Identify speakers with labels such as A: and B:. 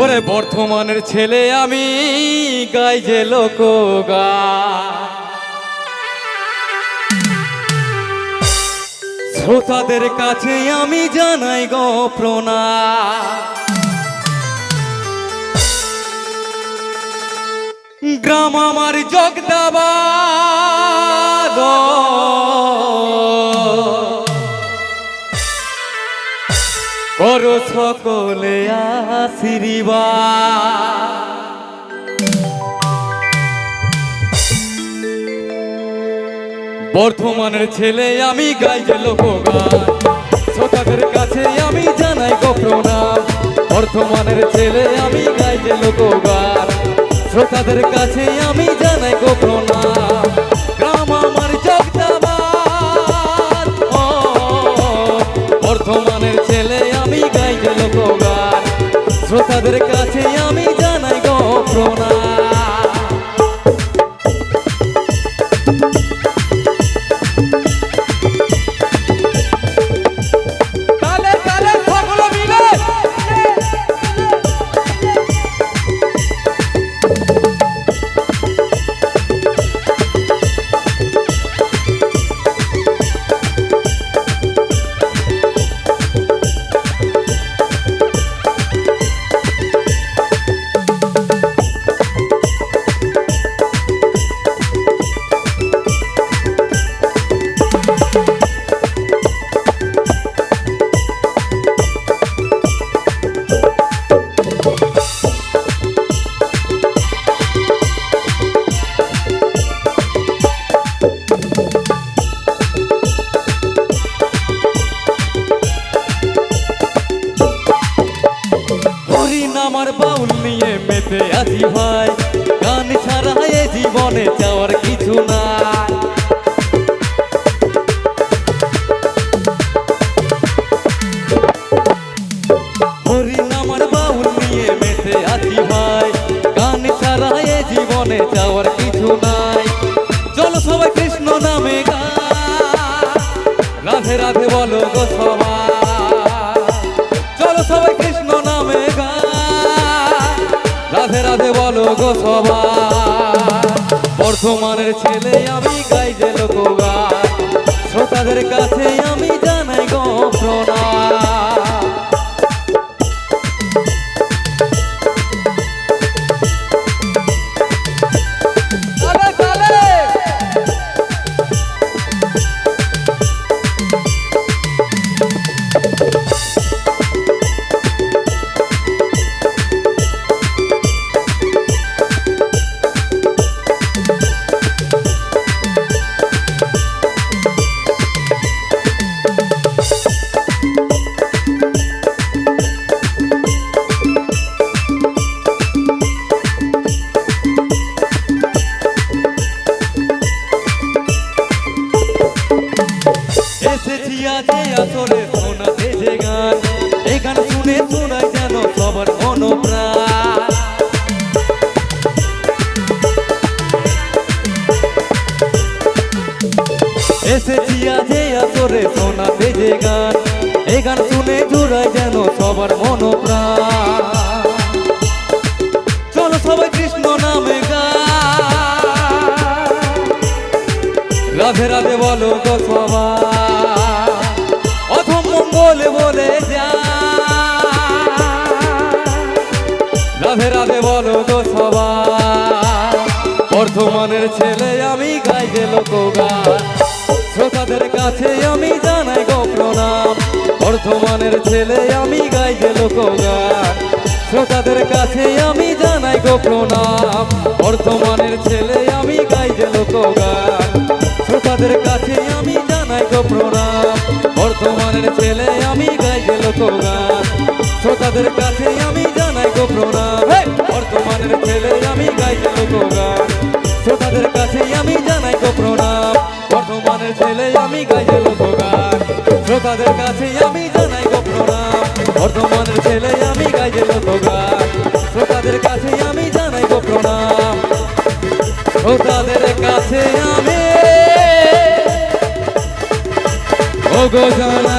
A: ওরে বর্ধমানের ছেলে, আমি গাই যে লোক গা শ্রোতাদের কাছে আমি জানাই গো প্রণাম। গ্রাম আমার জগদাবাদ। করো সকলে আশীর্বাদ। বর্ধমানের ছেলে, আমি গাই যে লোকগান। শ্রোতাদের কাছে আমি জানাই গো প্রণাম। বর্ধমানের ছেলে, আমি গাই যে লোকগান। শ্রোতাদের কাছে আমি জানাই গো প্রণাম। গ্রাম আমার জগদাবাদ বর্ধমানের ছেলে শ্রোতাদের কাছে আছি ভাই গান ছাড়া এ জীবনে যাওয়ার কিছু বাউল নিয়ে মেতে ভাই। গান ছাড়া এ জীবনে যাওয়ার কিছু নাই। চলো সবাই কৃষ্ণ নামে গা রাধে রাধে বলো গো সবাই। রাধে রাধে বলো গো সবাই। বর্ধমানের ছেলে আমি গাই যে লোক শ্রোতাদের কাছে শুনে শোনাই যেন সবার অনুপ্রাণ। এসেছি আজে আসরে শোনাতে যে গান। এই গান শুনে জুড়াই যেন সবার মনোপ্রাণ। চলো সবাই কৃষ্ণ নামে গান। রাধে রাধে বলো গো সবাই। অথম মঙ্গল বলে বর্ধমানের ছেলে আমি গাই যে লোক গান শ্রোতাদের কাছে আমি জানাই গো প্রণাম। বর্ধমানের ছেলে আমি গাই যে লোক গান শ্রোতাদের কাছে আমি জানাই গো প্রণাম। বর্ধমানের ছেলে আমি গাই যে লোক গান শ্রোতাদের কাছে আমি জানাই গো প্রণাম। বর্ধমানের ছেলে আমি গাই যে লোক গান শ্রোতাদের কাছে আমি জানাই গো প্রণাম। বর্ধমানের ছেলে আমি গাই যে লোক গান শ্রোতাদের কাছে আমি জানাই গো প্রণাম। বর্ধমানের ছেলে আমি গাই যে লোক শ্রোতাদের কাছে আমি জানাই গো প্রণাম। বর্ধমানের ছেলে আমি গাই যে লোক শ্রোতাদের কাছে আমি জানাই গো প্রণাম। কাছে আমি ও গো জানা